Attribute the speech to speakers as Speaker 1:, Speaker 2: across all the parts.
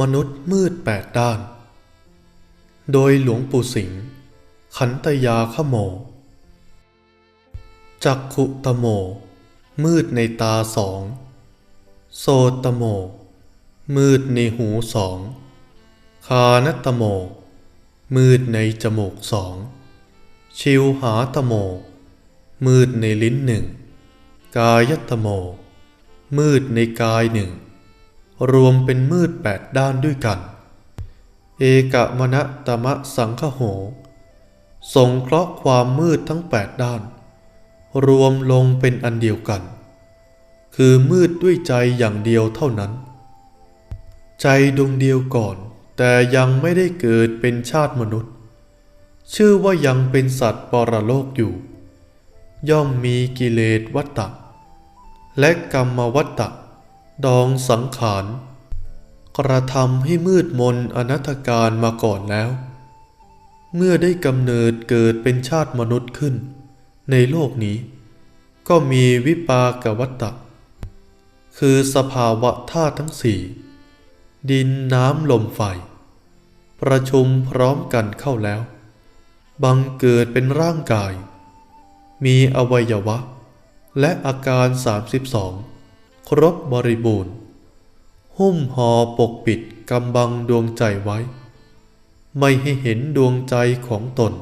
Speaker 1: มนุษย์มืดแปดด้าน โดยหลวงปู่สิงห์ขันตยาขโม จักขุตโม มืดในตาสอง โสตโม มืดในหูสอง คานตโม มืดในจมูกสอง ชิวหาตโม มืดในลิ้นหนึ่ง กายตโม มืดในกายหนึ่ง รวมเป็นมืดแปดด้านด้วยกัน เอกมณตมะสังคโห สงเคราะห์ความมืดทั้งแปดด้าน รวมลงเป็นอันเดียวกัน คือมืดด้วยใจอย่างเดียวเท่านั้น ใจดวงเดียวก่อน แต่ยังไม่ได้เกิดเป็นชาติมนุษย์ ชื่อว่ายังเป็นสัตว์ปรโลกอยู่ ย่อมมีกิเลสวัตตะและกรรมวัตตะ ดองสังขาร กระทำให้มืดมนอนัตการมาก่อนแล้ว เมื่อได้กำเนิดเกิดเป็นชาติมนุษย์ขึ้น ในโลกนี้ ก็มีวิปากวัตตะ คือสภาวะธาตุทั้งสี่ ดินน้ำลมไฟ ประชุมพร้อมกันเข้าแล้ว บังเกิดเป็นร่างกาย มีอวัยวะและอาการ 32 ครบบริบูรณ์ หุ้มห่อปกปิดกำบังดวงใจไว้ ไม่ให้เห็นดวงใจของตน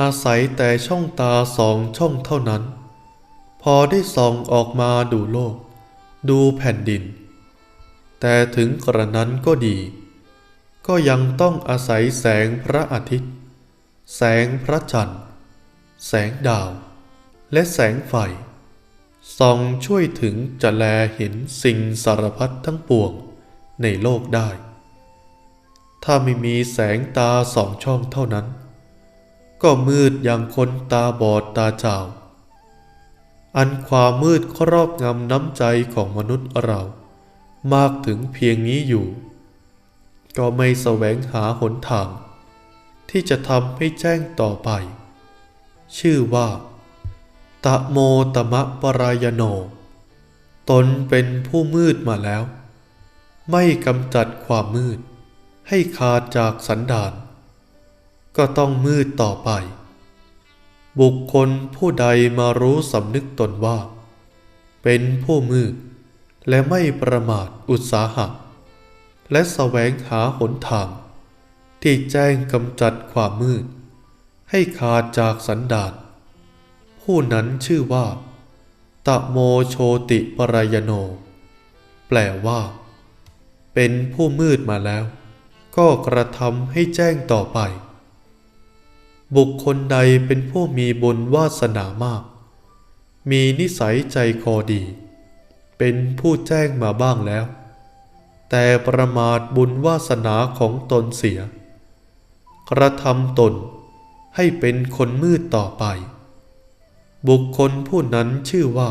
Speaker 1: อาศัยแต่ช่องตาสองช่องเท่านั้น พอได้ส่องออกมาดูโลก ดูแผ่นดิน แต่ถึงกระนั้นก็ดี ก็ยังต้องอาศัยแสงพระอาทิตย์ แสงพระจันทร์ แสงดาว และแสงไฟ ส่องช่วยถึงจะแลเห็นสิ่งสารพัดทั้งปวงในโลกได้ ถ้าไม่มีแสงตาสองช่องเท่านั้น ก็มืดอย่างคนตาบอดตาจ้าอันความมืดครอบงำน้ำใจของมนุษย์เรามากถึงเพียงนี้อยู่ ก็ไม่แสวงหาหนทาง ที่จะทำให้แจ้งต่อไป ชื่อว่า ตะโมตมะปรายโน ตนเป็นผู้มืดมาแล้ว ไม่กำจัดความมืด ให้ขาดจากสันดาน ก็ต้องมืดต่อไป บุคคลผู้ใดมารู้สำนึกตนว่า เป็นผู้มืด และไม่ประมาทอุตสาหะ และแสวงหาหนทาง ที่แจ้งกำจัดความมืด ให้ขาดจากสันดาน ผู้นั้นชื่อว่า ตะโมโชติปรายโน แปลว่า เป็นผู้มืดมาแล้ว ก็กระทำให้แจ้งต่อไป บุคคลใดเป็นผู้มีบุญวาสนามาก มีนิสัยใจคอดี เป็นผู้แจ้งมาบ้างแล้ว แต่ประมาทบุญวาสนาของตนเสีย กระทำตนให้เป็นคนมืดต่อไป บุคคลผู้นั้นชื่อว่า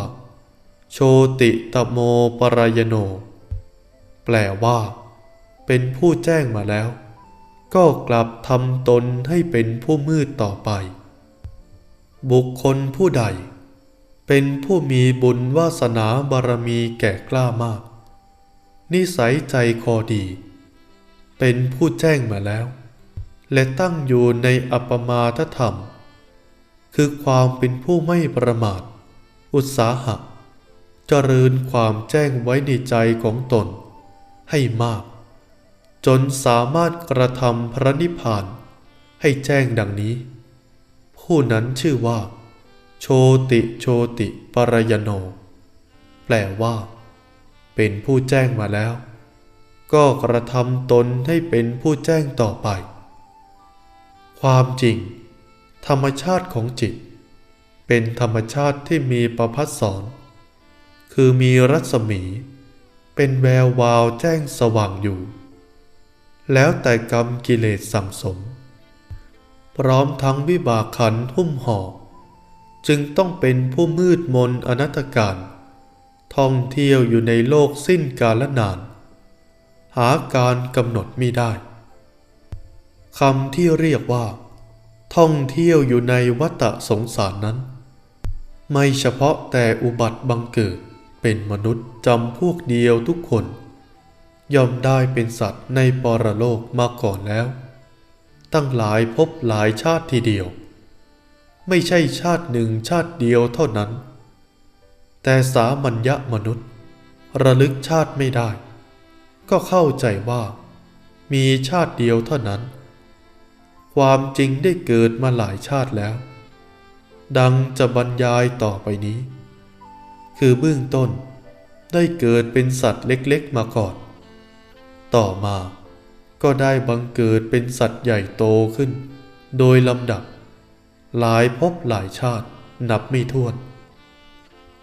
Speaker 1: โชติตโมปรายโน แปลว่า เป็นผู้แจ้งมาแล้ว ก็กลับทำตนให้เป็นผู้มืดต่อไป บุคคลผู้ใด เป็นผู้มีบุญวาสนาบารมีแก่กล้ามาก นิสัยใจคอดี เป็นผู้แจ้งมาแล้ว และตั้งอยู่ในอัปมาทธรรม คือความเป็นผู้ไม่ประมาท อุตสาหะ เจริญความแจ้งไว้ในใจของตน ให้มาก จนสามารถกระทำพระนิพพาน ให้แจ้งดังนี้ ผู้นั้นชื่อว่า โชติโชติปรายโน แปลว่า เป็นผู้แจ้งมาแล้ว ก็กระทำตนให้เป็นผู้แจ้งต่อไป ความจริง ธรรมชาติของจิต เป็นธรรมชาติที่มีประพัดสอน คือมีรัศมี เป็นแวววาวแจ้งสว่างอยู่ แล้วแต่กรรมกิเลสสั่งสม พร้อมทั้งวิบากขันหุ้มห่อจึงต้องเป็นผู้มืดมนอนัตการท่องเที่ยวอยู่ในโลกสิ้นกาลนาน หาการกำหนดมิได้คำที่เรียกว่า ท่องเที่ยวอยู่ในวัฏสงสารนั้น ไม่เฉพาะแต่อุบัติบังเกิดเป็นมนุษย์จำพวกเดียวทุกคน ย่อมได้เป็นสัตว์ในปรโลกมาก่อนแล้ว ตั้งหลายภพหลายชาติทีเดียว ไม่ใช่ชาติหนึ่งชาติเดียวเท่านั้น แต่สามัญญมนุษย์ ระลึกชาติไม่ได้ ก็เข้าใจว่า มีชาติเดียวเท่านั้น ความจริงได้เกิดมาหลายชาติแล้ว ดังจะบรรยายต่อไปนี้ คือเบื้องต้นได้เกิดเป็นสัตว์เล็กๆมาก่อน ต่อมาก็ได้บังเกิดเป็นสัตว์ใหญ่โตขึ้น โดยลำดับ หลายภพหลายชาตินับไม่ถ้วน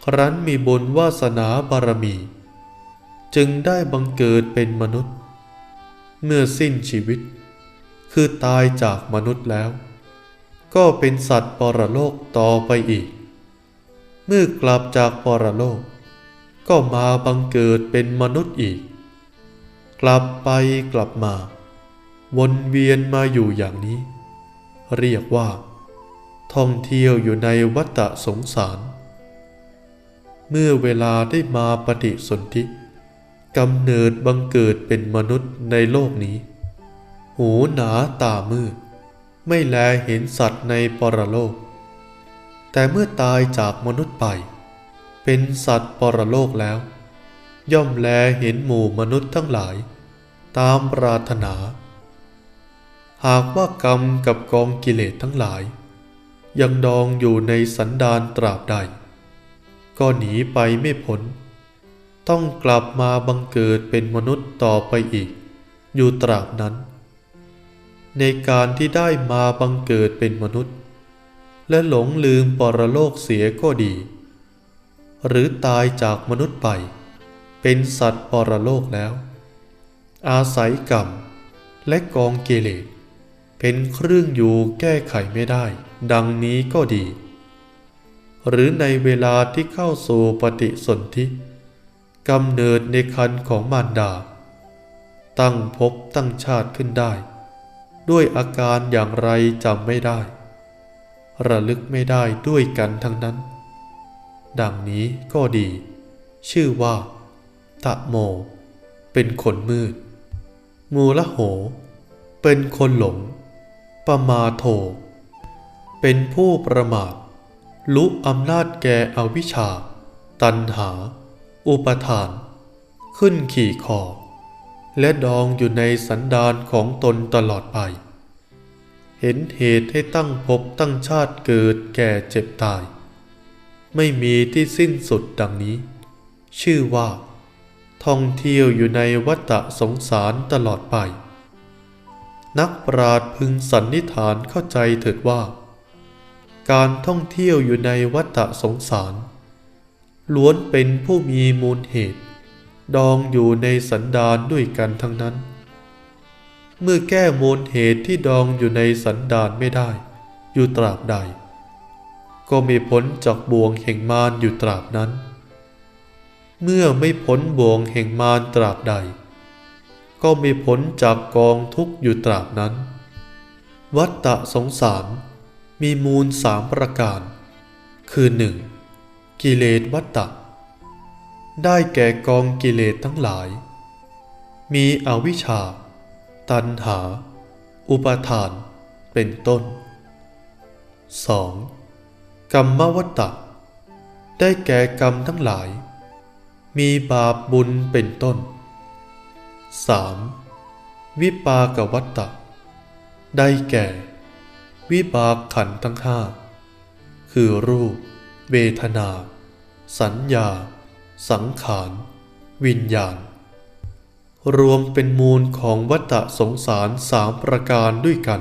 Speaker 1: ครั้นมีบุญวาสนาบารมี จึงได้บังเกิดเป็นมนุษย์ เมื่อสิ้นชีวิต คือตายจากมนุษย์แล้ว ก็เป็นสัตว์ปรโลกต่อไปอีก เมื่อกลับจากปรโลก ก็มาบังเกิดเป็นมนุษย์อีก กลับไปกลับมา วนเวียนมาอยู่อย่างนี้ เรียกว่า ท่องเที่ยวอยู่ในวัฏสงสาร เมื่อเวลาได้มาปฏิสนธิกำเนิดบังเกิดเป็นมนุษย์ในโลกนี้ หูหนาตามืด ไม่แลเห็นสัตว์ในปรโลก แต่เมื่อตายจากมนุษย์ไป เป็นสัตว์ปรโลกแล้ว ย่อมแลเห็นหมู่มนุษย์ทั้งหลาย ตามปรารถนา หากว่ากรรมกับกองกิเลสทั้งหลาย ยังดองอยู่ในสันดานตราบใด ก็หนีไปไม่พ้นต้องกลับมาบังเกิดเป็นมนุษย์ต่อไปอีก อยู่ตราบนั้น ในการที่ได้มาบังเกิดเป็นมนุษย์ และหลงลืมปรโลกเสียก็ดี หรือตายจากมนุษย์ไป เป็นสัตว์ปรโลกแล้ว อาศัยกรรมและกองเกเลสเป็นเครื่องอยู่แก้ไขไม่ได้ ดังนี้ก็ดี หรือในเวลาที่เข้าสู่ปฏิสนธิกำเนิดในคันของมารดา ตั้งภพตั้งชาติขึ้นได้ ด้วยอาการอย่างไรจำไม่ได้ ระลึกไม่ได้ด้วยกันทั้งนั้น ดังนี้ก็ดี ชื่อว่า ตะโม เป็นคนมืด มูละโห เป็นคนหลงปมาโท เป็นผู้ประมาทลุอำนาจแก่อวิชชา ตันหา อุปทาน ขึ้นขี่คอ และดองอยู่ในสันดานของตนตลอดไป เห็นเหตุให้ตั้งภพตั้งชาติเกิดแก่เจ็บตาย ไม่มีที่สิ้นสุดดังนี้ ชื่อว่าท่องเที่ยวอยู่ในวัฏสงสารตลอดไป นักปราชญ์พึงสันนิษฐานเข้าใจเถิดว่า การท่องเที่ยวอยู่ในวัฏสงสาร ล้วนเป็นผู้มีมูลเหตุ ดองอยู่ในสันดานด้วยกันทั้งนั้น เมื่อแก้มูลเหตุที่ดองอยู่ในสันดานไม่ได้ อยู่ตราบใด ก็ไม่พ้นจากบ่วงแห่งมารอยู่ตราบนั้น เมื่อไม่พ้นบ่วงแห่งมารตราบใด ก็ไม่พ้นจากกองทุกข์อยู่ตราบนั้น วัฏฏะสงสารมีมูลสามประการ คือหนึ่งกิเลสวัฏฏะ ได้แก่กองกิเลสทั้งหลาย มีอวิชชา ตัณหา อุปาทาน เป็นต้น 2. กรรมวัฏฏะได้แก่กรรมทั้งหลาย มีบาปบุญเป็นต้น 3. วิปากวัฏฏะได้แก่ วิบากขันทั้งห้าคือรูป เวทนา สัญญา สังขาร วิญญาณ รวมเป็นมูลของวัฏฏะสงสารสามประการด้วยกัน